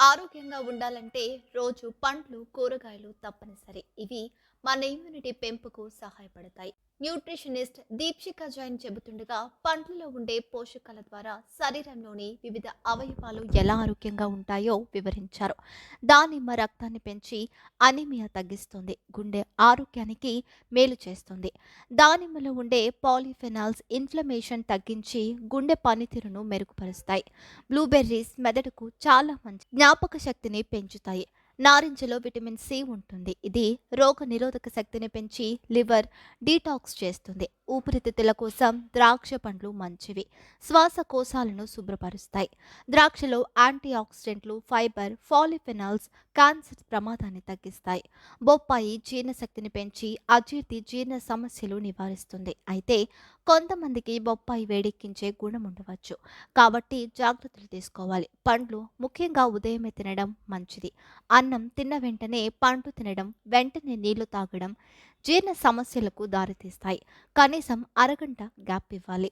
ఆరోగ్యంగా ఉండాలంటే రోజు పండ్లు కూరగాయలు తప్పనిసరి. ఇవి మన ఇమ్యూనిటీ పెంపుకు సహాయపడతాయి. న్యూట్రిషనిస్ట్ దీప్షిక జైన్ చెబుతుండగా పండ్లలో ఉండే పోషకాల ద్వారా శరీరంలోని వివిధ అవయవాలు ఎలా ఆరోగ్యంగా ఉంటాయో వివరించారు. దానిమ్మ రక్తాన్ని పెంచి అనిమియా తగ్గిస్తుంది. గుండె ఆరోగ్యానికి మేలు చేస్తుంది. దానిమ్మలో ఉండే పాలిఫెనాల్స్ ఇన్ఫ్లమేషన్ తగ్గించి గుండె పనితీరును మెరుగుపరుస్తాయి. బ్లూబెర్రీస్ మెదడుకు చాలా మంచి జ్ఞాపక శక్తిని పెంచుతాయి. నారింజలో విటమిన్ సి ఉంటుంది. ఇది రోగ నిరోధక శక్తిని పెంచి లివర్ డీటాక్స్ చేస్తుంది. ఊపిరితిత్తుల కోసం ద్రాక్ష పండ్లు మంచివి. శ్వాసకోశాలను శుభ్రపరుస్తాయి. ద్రాక్షలో యాంటీ ఆక్సిడెంట్లు ఫైబర్ ఫాలిఫెనాల్స్ క్యాన్సర్ ప్రమాదాన్ని తగ్గిస్తాయి. బొప్పాయి జీర్ణశక్తిని పెంచి అజీర్తి జీర్ణ సమస్యలు నివారిస్తుంది. అయితే కొంతమందికి బొప్పాయి వేడెక్కించే గుణం ఉండవచ్చు. కాబట్టి జాగ్రత్తలు తీసుకోవాలి. పండ్లు ముఖ్యంగా ఉదయమే తినడం మంచిది. అన్నం తిన్న వెంటనే పండు తినడం వెంటనే నీళ్ళు తాగడం జీర్ణ సమస్యలకు దారితీస్తాయి. కనీసం అరగంట గ్యాప్ ఇవ్వాలి.